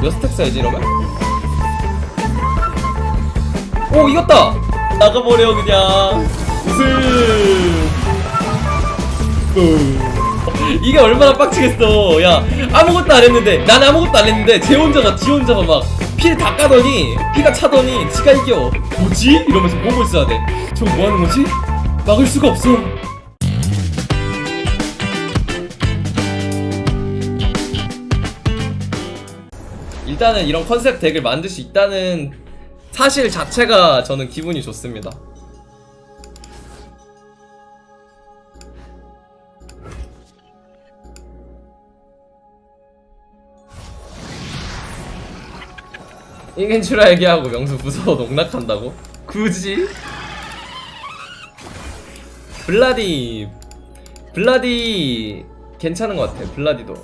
몇 스택 써야지 이러면? 오 이겼다! 나가버려 그냥 우승 어. 이게 얼마나 빡치겠어 야 아무것도 안 했는데 난 아무것도 안 했는데 쟤 혼자가 지 혼자가 막 피를 다 까더니 피가 차더니 지가 이겨 뭐지? 이러면서 보고 있어야 돼저 뭐하는 거지? 막을 수가 없어 일단은 이런 컨셉 덱을 만들 수 있다는 사실 자체가 저는 기분이 좋습니다. 이겐츄라 얘기하고 명수 무서워 농락한다고? 굳이? 블라디 블라디 괜찮은 것 같아 블라디도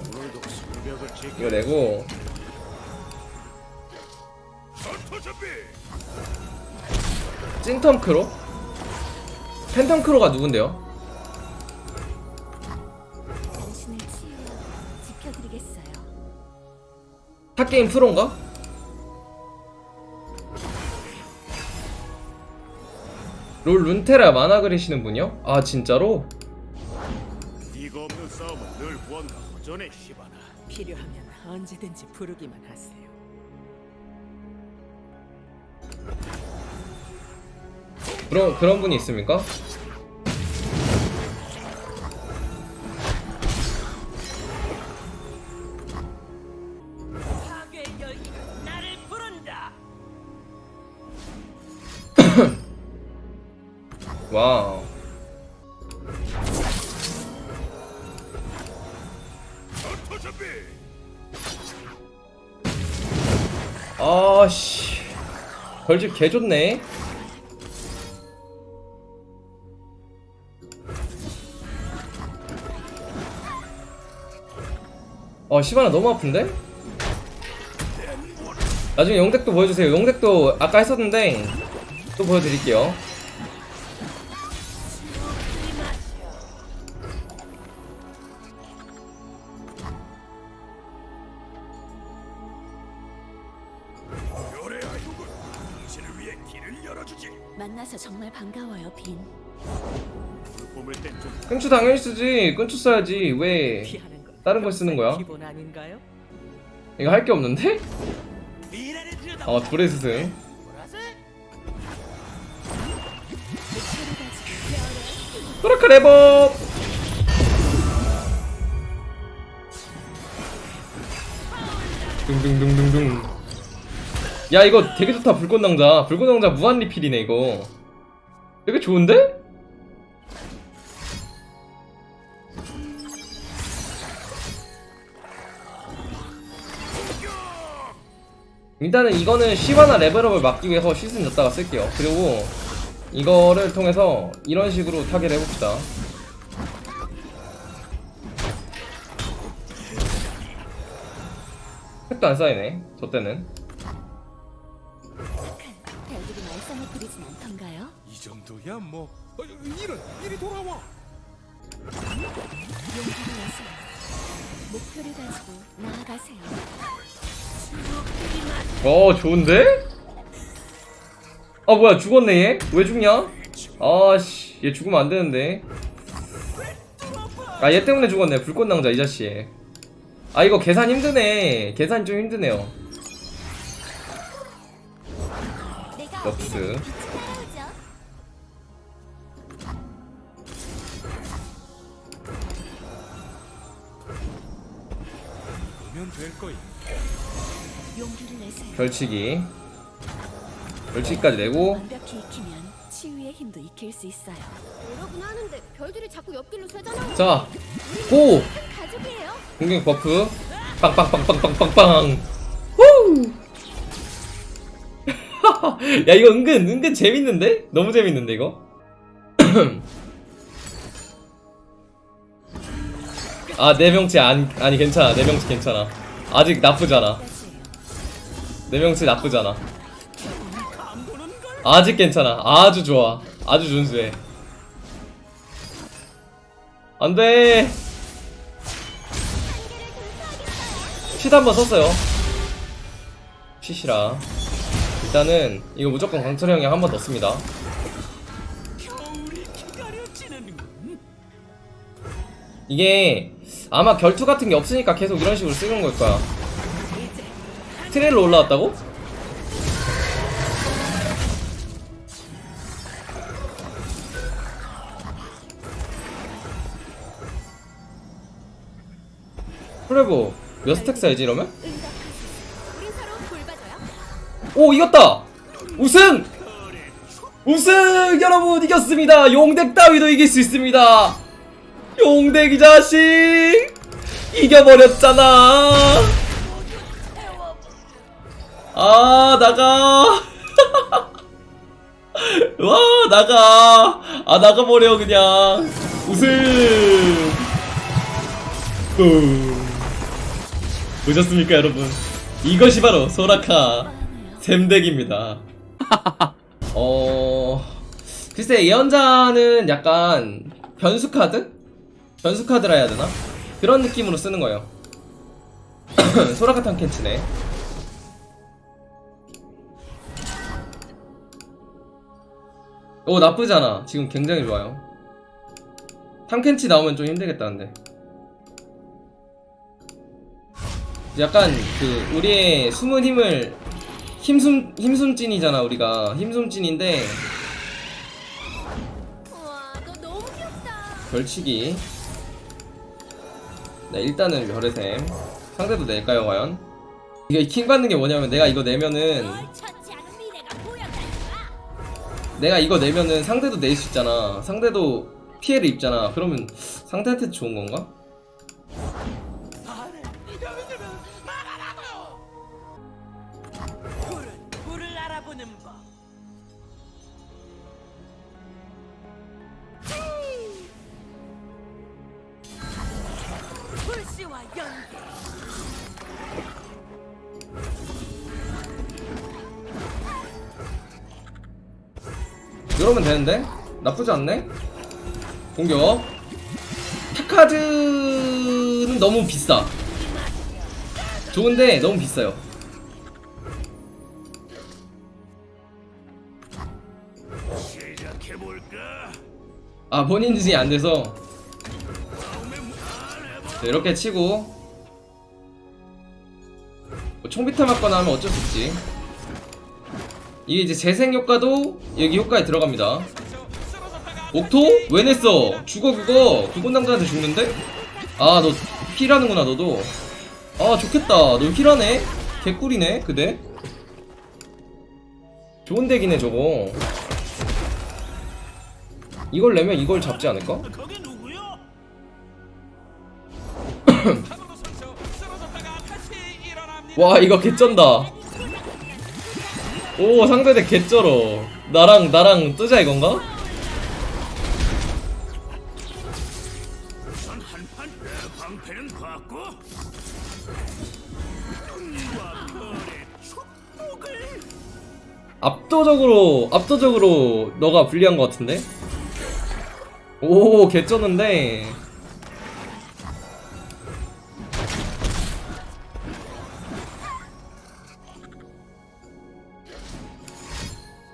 이거 내고 찐텀 크로? 팬텀 크로가 누군데요? 탑게임 프로인가? 롤 룬테라 만화 그리시는 분이요? 아 진짜로? 네가 없는 싸움은 늘 후원과 허전해 시바나 필요하면 언제든지 부르기만 하세요. 그런 그런 분이 있습니까? 와우. 아씨. 별집 개 좋네. 아 시바나 너무 아픈데? 나중에 영덱도 보여주세요. 영덱도 아까 했었는데 또 보여드릴게요. 만나서 정말 반가워요, 빈. 땐좀 끈추 당연히 쓰지. 끈추 써야지. 왜? 다른 걸 쓰는 거야? 기본 아닌가요? 이거 할 게 없는데? 어 둘의 스승. 그렇게 레버. 둥둥둥둥둥. 야 이거 되게 좋다 불꽃 낭자. 불꽃 낭자 무한 리필이네 이거. 되게 좋은데? 일단은 이거는 시바나 레벨업을 막기 위해서 시즌 였다가 쓸게요. 그리고 이거를 통해서 이런 식으로 타겟을 해봅시다. 획도 안 쌓이네. 저 때는. 별들이 말썽을 부리진 않던가요? 이 정도야 뭐 어, 이런 일이 돌아와 용기를 내세요. 목표를 가지고 나아가세요. 어 좋은데? 아 뭐야 죽었네 얘? 왜 죽냐? 아씨 얘 죽으면 안 되는데 아 얘 때문에 죽었네 불꽃낭자 이 자식 아 이거 계산 힘드네 계산 좀 힘드네요 럭스 별치기 별치기까지 내고 완벽히 익히면 치유의 힘도 익힐 수 있어요. 여러분 하는데 별들이 자꾸 옆길로 새잖아요. 자 고! 가족이에요. 공격 버프 빵빵빵빵빵빵빵 후! 야 이거 은근 은근 재밌는데? 너무 재밌는데 이거? 아네 명치 안 아니 괜찮아 네 명치 괜찮아 아직 나쁘잖아 네 명치 나쁘잖아. 아직 괜찮아. 아주 좋아. 아주 준수해. 안돼! 쉿 한번 썼어요. 치시라. 일단은 이거 무조건 강철 형이 한번 넣습니다. 겨울이 기다려지는 이게 아마 결투 같은 게 없으니까 계속 이런 식으로 쓰는 걸 거야 트레일로 올라왔다고? 프레보 몇 스택 사이지 이러면? 오 이겼다! 우승! 우승! 여러분 이겼습니다! 용덱 따위도 이길 수 있습니다! 용덱 이 자식! 이겨버렸잖아! 아 나가! 와 나가! 아 나가버려 그냥! 우승! 또 보셨습니까 여러분? 이것이 바로 소라카 샘덱입니다. 어 글쎄 예언자는 약간 변수 카드? 변수 카드라 해야 되나? 그런 느낌으로 쓰는 거예요. 소라카 탐켄치네. 오 나쁘지 않아. 지금 굉장히 좋아요. 탐켄치 나오면 좀 힘들겠다는데. 약간 그 우리의 숨은 힘을 힘숨 힘숨찐이잖아 우리가 귀엽다. 별치기. 네 일단은 별의샘. 상대도 낼까요 과연? 이게 킹 받는 게 뭐냐면 내가 이거 내면은 내가 이거 내면은 상대도 낼 수 있잖아. 상대도 피해를 입잖아. 그러면 상대한테 좋은 건가? 이러면 되는데? 나쁘지 않네? 공격. 타카즈는 너무 비싸. 좋은데 너무 비싸요. 아 본인 인증이 안 돼서 자, 이렇게 치고 뭐 총비타 맞거나 하면 어쩔 수 없지 이게 이제 재생 효과도 여기 효과에 들어갑니다 옥토? 왜 냈어? 죽어 그거 두번 남자한테 죽는데? 아 너 힐하는구나 너도 아 좋겠다 너 힐하네? 개꿀이네 그대 좋은 덱이네 저거 이걸 내면 이걸 잡지 않을까? 와 이거 개쩐다 오 상대대 개쩔어 나랑 나랑 뜨자 이건가? 압도적으로 압도적으로 너가 불리한 것 같은데? 오 개쩌는데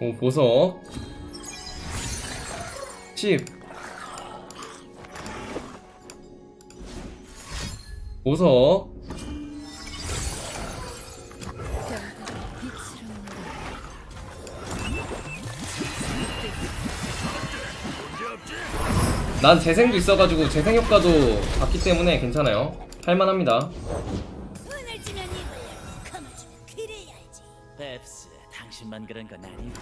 오 보석 10 보석 난 재생도 있어가지고 재생 효과도 받기 때문에 괜찮아요. 할만합니다. 당신만 그런 건 아니고.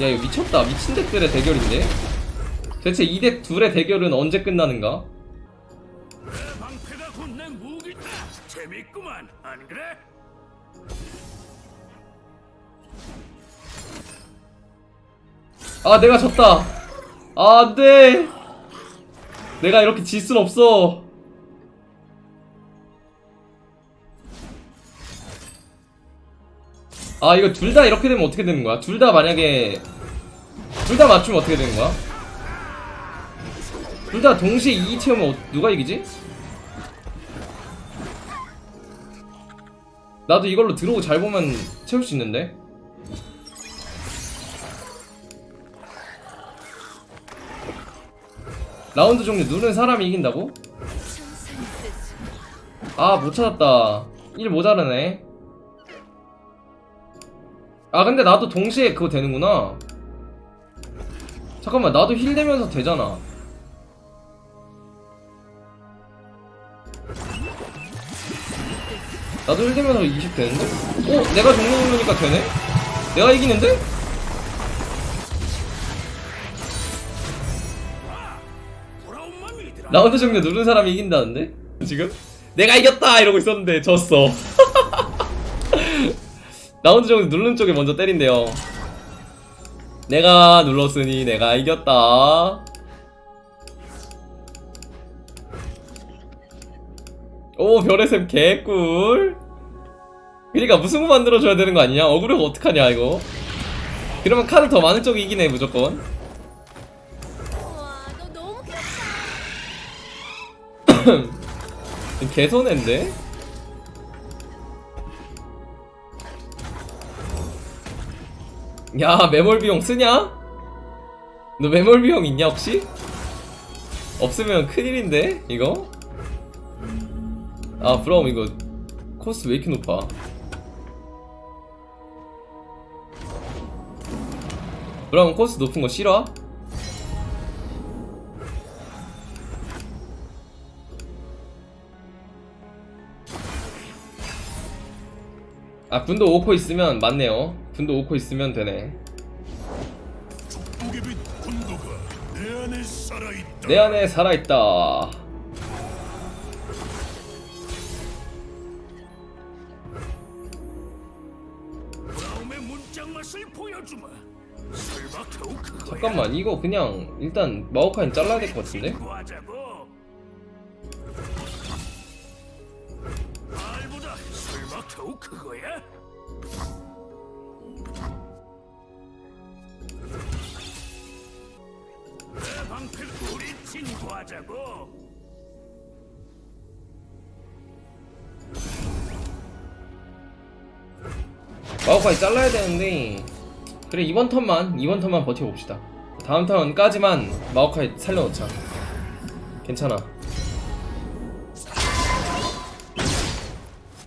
야 이거 미쳤다. 미친 덱들의 대결인데. 대체 이 덱 둘의 대결은 언제 끝나는가? 내 방패가 곧 내 무기다 재밌구만 안 그래? 아 내가 졌다. 아 안돼. 내가 이렇게 질 순 없어. 아 이거 둘 다 이렇게 되면 어떻게 되는 거야? 둘 다 만약에 둘 다 맞추면 어떻게 되는 거야? 둘 다 동시에 2 채우면 어- 누가 이기지? 나도 이걸로 들어오고 잘 보면 채울 수 있는데 라운드 종류 누른 사람이 이긴다고? 아 못 찾았다 1 모자르네 아 근데 나도 동시에 그거 되는구나 잠깐만 나도 힐 되면서 되잖아 나도 힐 되면서 20 되는데? 어? 내가 종료 누르니까 되네? 내가 이기는데? 라운드 종료 누른 사람이 이긴다는데? 지금? 내가 이겼다! 이러고 있었는데 졌어 라운드 종료 누른 쪽에 먼저 때린대요 내가 눌렀으니 내가 이겼다 오 별의 샘 개꿀 그니까 무승부 만들어줘야 되는 거 아니냐? 어그로가 어떡하냐 이거 그러면 카드 더 많은 쪽이 이기네 무조건. 개손해인데? 야 매몰 비용 쓰냐? 너 매몰 비용 있냐 혹시? 없으면 큰일인데 이거? 아 브라움 이거 코스트 왜 이렇게 높아 브라움 코스트 높은 거 싫어? 아 분도 5코 있으면 맞네요 분도 5코 있으면 되네 내 안에 살아있다. 내 안에 살아있다? 잠깐만 이거 그냥 일단 마오카인 잘라야 될 것 같은데? 되는데 그래 이번 턴만 이번 턴만 버텨봅시다 다음 턴까지만 마오카이 살려놓자 괜찮아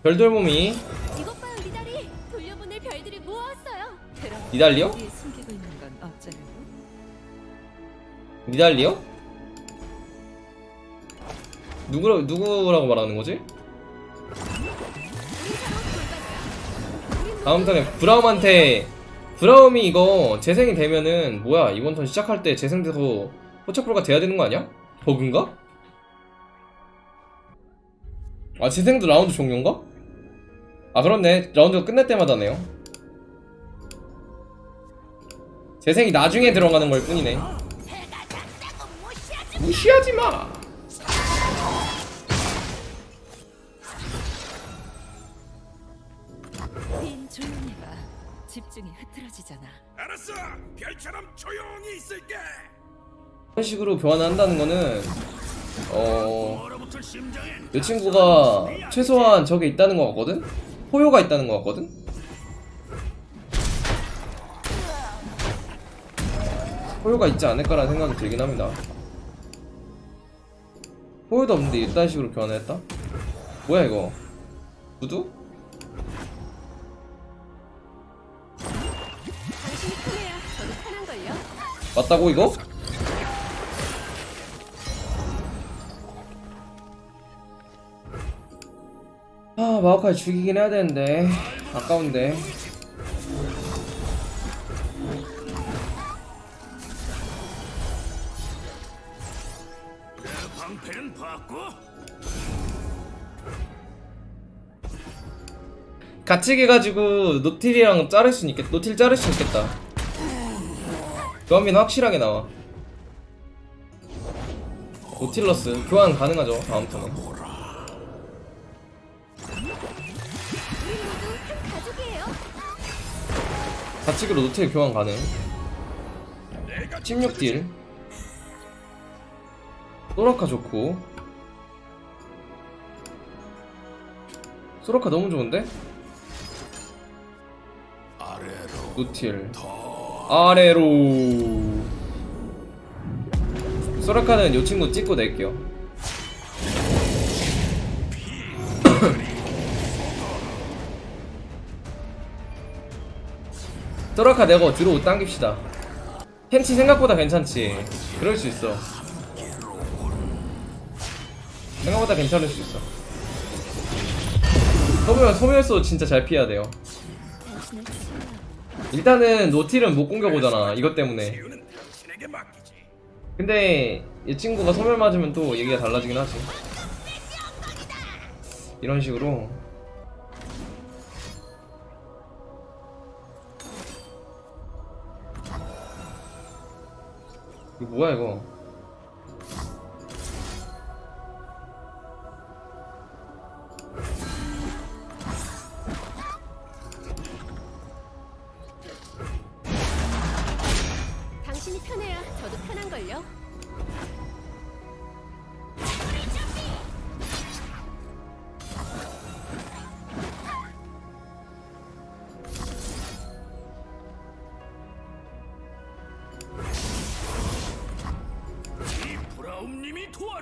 별돌몸이 이것 봐요, 리다리. 돌려보낼 별들을 모았어요. 니달리요? 뒤에 숨기고 있는 건 어쩌려고? 니달리요? 누구라, 누구라고 말하는 거지? 다음 턴에 브라움한테 브라움이 이거 재생이 되면은 뭐야 이번 턴 시작할 때 재생돼서 포착불가 돼야 되는 거 아니야? 버그인가? 아 재생도 라운드 종료인가? 아 그렇네 라운드가 끝날 때마다네요 재생이 나중에 들어가는 걸 뿐이네 무시하지 마. 조용히 봐. 집중이 흐트러지잖아. 알았어. 별처럼 조용히 있을게. 이런 식으로 교환을 한다는 거는 어. 얼어붙을 심장에 내 친구가 최소한 저게 있다는 것 같거든? 포효가 있다는 것 같거든? 포효가 있지 않을까라는 생각이 들긴 합니다. 포효도 없는데 이딴 식으로 교환을 했다? 뭐야 이거? 구두? 맞다고 이거? 아 마오카이 죽이긴 해야 되는데 아까운데. 같이 해가지고 노틸이랑 자를 수 있겠 노틸 자를 수 있겠다 교환비는 확실하게 나와. 노틸러스 교환 가능하죠 다음 가족이에요. 좌측으로 노틸 교환 가능. 16딜. 소라카 좋고. 소라카 너무 좋은데? 노틸 아래로. 소라카는 요 친구 찍고 낼게요. 소라카 내고 들어오 당깁시다. 햄치 생각보다 괜찮지? 그럴 수 있어. 생각보다 괜찮을 수 있어. 소멸 소멸소 진짜 잘 피해야 돼요 일단은 노틸은 못 공격 오잖아 이것 때문에. 근데 이 친구가 소멸 맞으면 또 얘기가 달라지긴 하지. 이런 식으로. 이거 뭐야 이거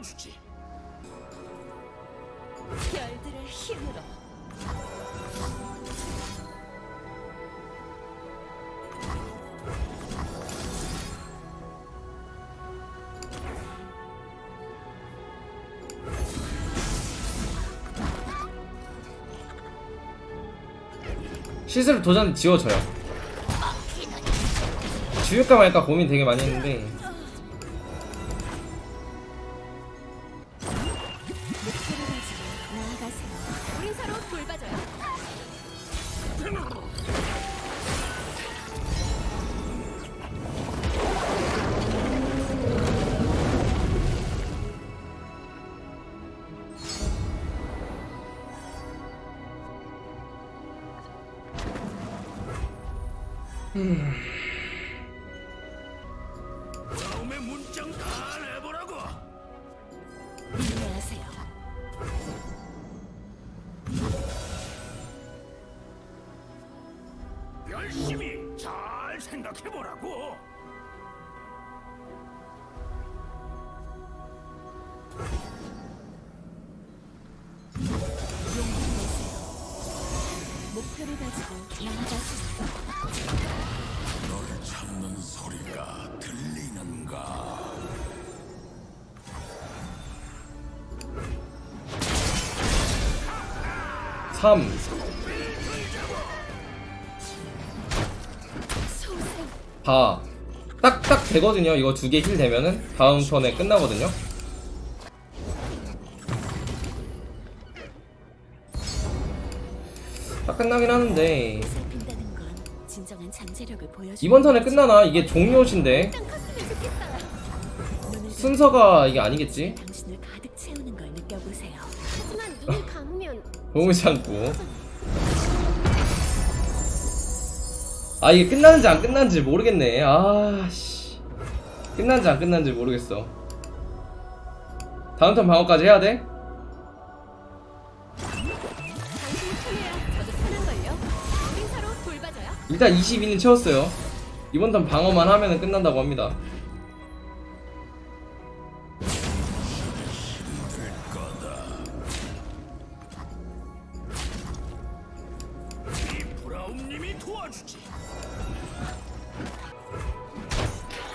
도와주지. 별들의 힘으로. 시스루 도전 지워져요. 지울까 말까 고민 되게 많이 했는데 브 3 다. 딱딱 되거든요. 이거 두 개 힐 되면은 다음 턴에 끝나거든요. 딱 끝나긴 하는데 이번 턴에 끝나나? 이게 종료신데 순서가 이게 아니겠지? 보이지 않고. 아, 이게 끝나는지 안 끝나는지 모르겠네. 아, 씨. 끝난지 안 끝난지 모르겠어. 다음 턴 방어까지 해야 돼? 일단 22는 채웠어요. 이번 턴 방어만 하면 끝난다고 합니다. 도와주지.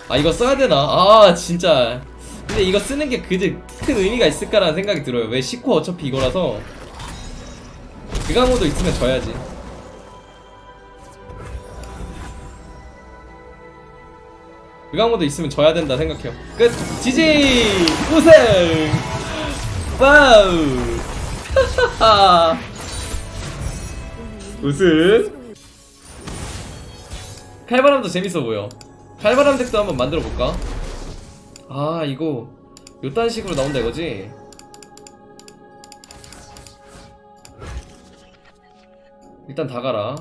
아 이거 써야 되나? 아 진짜 근데 이거 쓰는 게 그지 큰 의미가 있을까라는 생각이 들어요 왜 시코 어차피 이거라서 그 강호도 있으면 져야지 그 강호도 있으면 져야 된다 생각해요 끝! 지지! 우승! 와우! 우승! 칼바람도 재밌어 보여. 칼바람 덱도 한번 만들어 볼까? 아 이거 요딴 식으로 나온다 이거지? 일단 다 가라.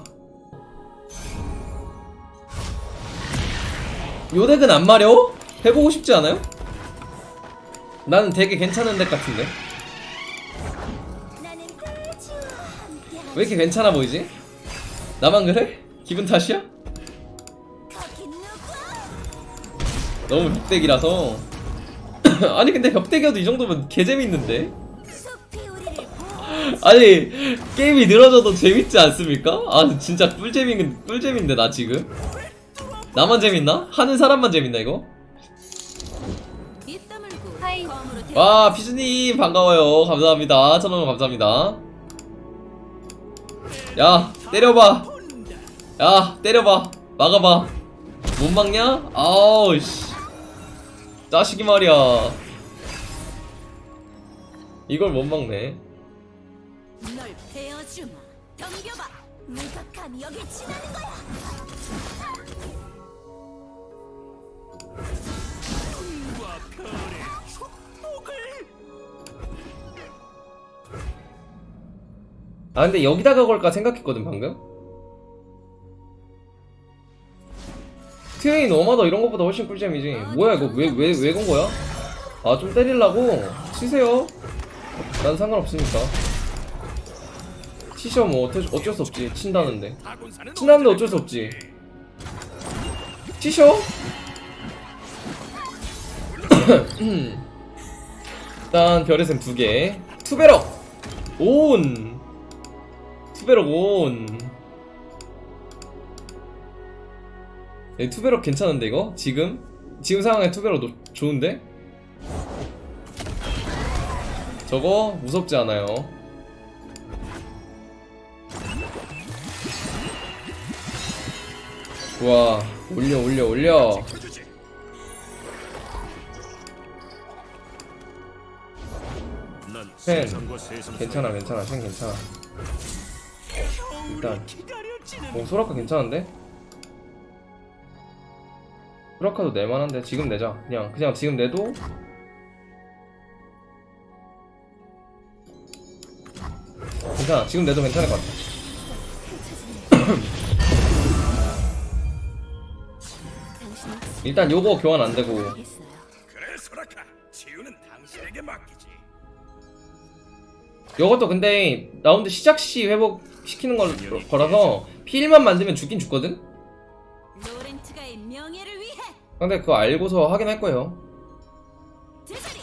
요 덱은 안 마려? 해보고 싶지 않아요? 나는 되게 괜찮은 덱 같은데. 왜 이렇게 괜찮아 보이지? 나만 그래? 기분 탓이야? 너무 벽대기라서 아니 근데 벽대기여도 이 정도면 개재밌는데? 아니 게임이 늘어져도 재밌지 않습니까? 아 진짜 꿀재미 꿀재미인데 나 지금 나만 재밌나? 하는 사람만 재밌나 이거? 와 피즈님 반가워요 감사합니다 천원 감사합니다 야 때려봐 야 때려봐 막아봐 못 막냐? 아우 씨 짜식이 말이야 이걸 못 막네 널 베어주마. 덤벼봐. 네가 감히 여길 지나는 거야. 아 근데 여기다가 걸까 생각했거든 방금 트레인 어마더 이런 것보다 훨씬 꿀잼이지. 뭐야 이거? 왜 왜 왜 건 거야? 아 좀 때리려고? 치세요. 난 상관없으니까. 치셔 뭐 어쩔, 어쩔 수 없지. 친다는데. 친다는데 어쩔 수 없지. 치셔? 일단 별의 샘 두개. 투베럭! 온! 투베럭 온 투베럭 괜찮은데 이거? 지금? 지금 상황에 투베럭 노, 좋은데? 저거 무섭지 않아요 좋아 올려 올려 올려 팬. 세상 괜찮아 괜찮아 생 괜찮아 일단 어 소라카 괜찮은데? 소라카도 낼만한데 지금 내자. 그냥 그냥 지금 내도 괜찮아. 지금 내도 괜찮을 것 같아. 일단 요거 교환 안 되고. 알겠어요. 그래 소라카. 치유는 당신에게 맡기지. 요것도 근데 라운드 시작 시 회복 시키는 걸, 거라서 P1만 만들면 죽긴 죽거든? 근데 그거 알고서 하긴 할 거예요. 제자리.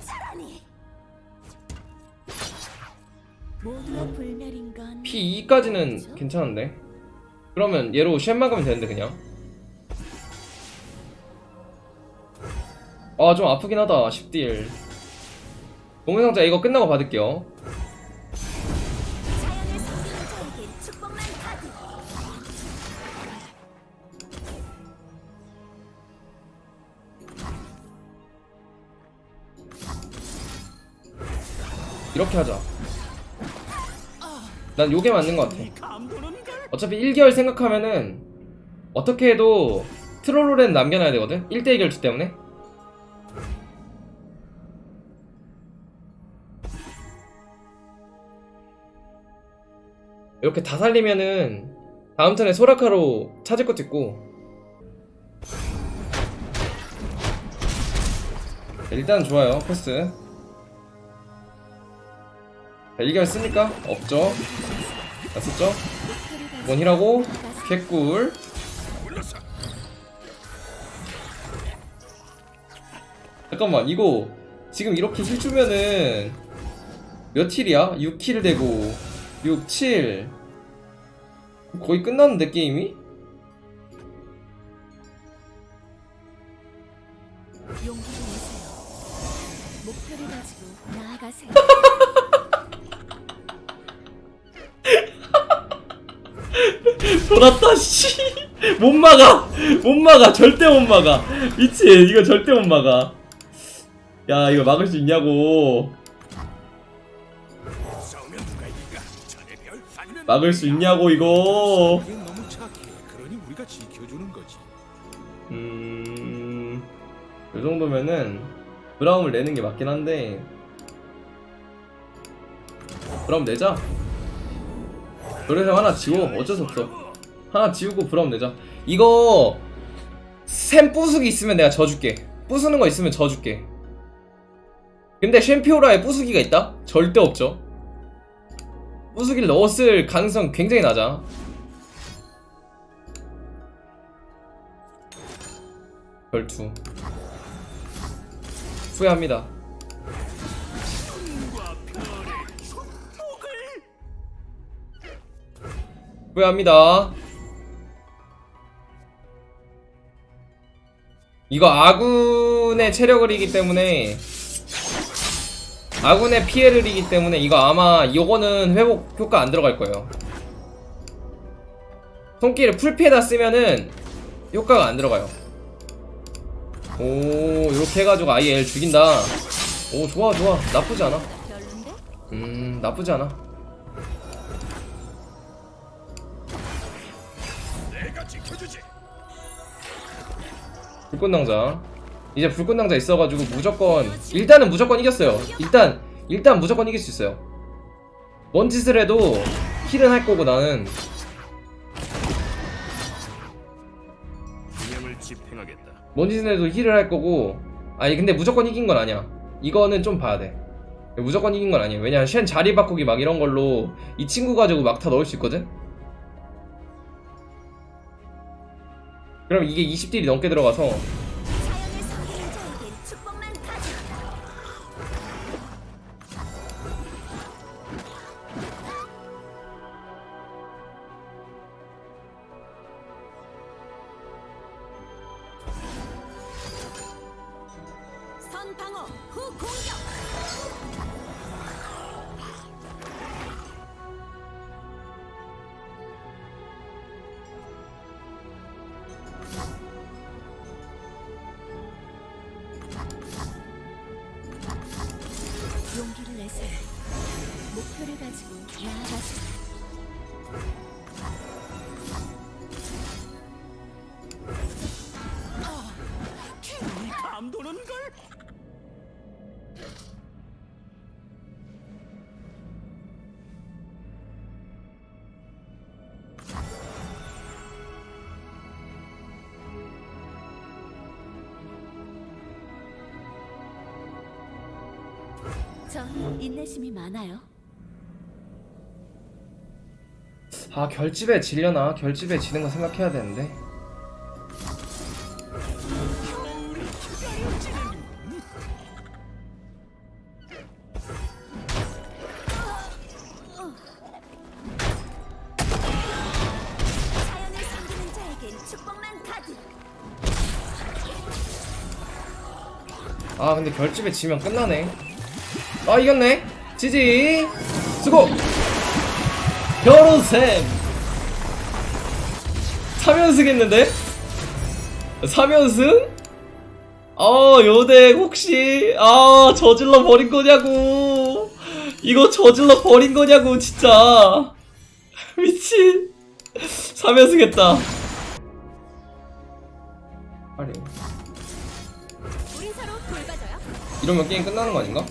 차라니. 모두가 불멸인 건 P2까지는 괜찮은데? 그러면 얘로 쉔 막으면 되는데 그냥? 아 좀 아프긴 하다 10딜 공유상자 이거 끝나고 받을게요 이렇게 하자. 난 요게 맞는 것 같아. 어차피 1개월 생각하면은 어떻게 해도 트롤로렌 남겨놔야 되거든? 1대1 결투 때문에? 이렇게 다 살리면은 다음 턴에 소라카로 찾을 것도 있고. 일단 좋아요 패스 자, 1개월 쓰니까? 없죠 다 썼죠? 원희라고 개꿀 잠깐만 이거 지금 이렇게 힐 주면은 몇 킬이야? 6킬 되고 6, 7 거의 끝났는데 게임이? 용기를 내세요. 목표를 가지고 나아가세요. 돌았다 씨 못 막아. 못 막아. 절대 못 막아. 미치 이거 절대 못 막아. 야 이거 막을 수 있냐고. 막을 수 있냐고 이거. 음... 이 정도면은 브라움을 내는 게 맞긴 한데. 브라움 내자. 그래서 하나 지워 어쩔 수 없어 하나 지우고 브라움 내자. 이거 샘 부수기 있으면 내가 져줄게. 부수는 거 있으면 져줄게. 근데 쉔피오라에 부수기가 있다? 절대 없죠. 부수기를 넣었을 가능성 굉장히 낮아. 별투. 후회합니다. 후회합니다 이거 아군의 체력을 이기 때문에 아군의 피해를 이기 때문에 이거 아마 이거는 회복 효과 안 들어갈 거예요. 손길을 풀피에다 쓰면은 효과가 안 들어가요. 오 이렇게 해가지고 아예 얘를 죽인다. 오 좋아 좋아. 나쁘지 않아? 음 나쁘지 않아 불꽃낭자 이제 불꽃낭자 있어가지고 무조건 일단은 무조건 이겼어요. 일단 일단 무조건 이길 수 있어요. 뭔 짓을 해도 힐은 할 거고 나는. 뭔 짓을 해도 힐을 할 거고 아니 근데 무조건 이긴 건 아니야. 이거는 좀 봐야 돼. 무조건 이긴 건 아니에요 왜냐면 쉔 자리 바꾸기 막 이런 걸로 이 친구 가지고 막타 넣을 수 있거든 그럼 이게 20딜이 넘게 들어가서 전 인내심이 많아요? 아 결집에 질려나? 결집에 지는 거 생각해야 되는데. 자연을 섬기는 자에겐 축복만 가득. 아 근데 결집에 지면 끝나네 아 이겼네 지지 수고 결혼샘 3연승 했는데? 3연승? 아 요대 혹시 아 저질러 버린 거냐고 이거 저질러 버린 거냐고 진짜 미친 3연승 했다 아니. 이러면 게임 끝나는 거 아닌가?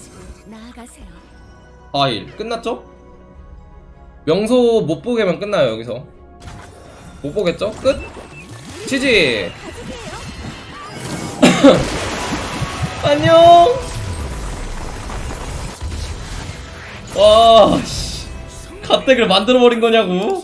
4일 끝났죠? 명소 못 보게면 끝나요 여기서 못 보겠죠? 끝? 치지 안녕 와 씨. 갓덱을 만들어버린 거냐고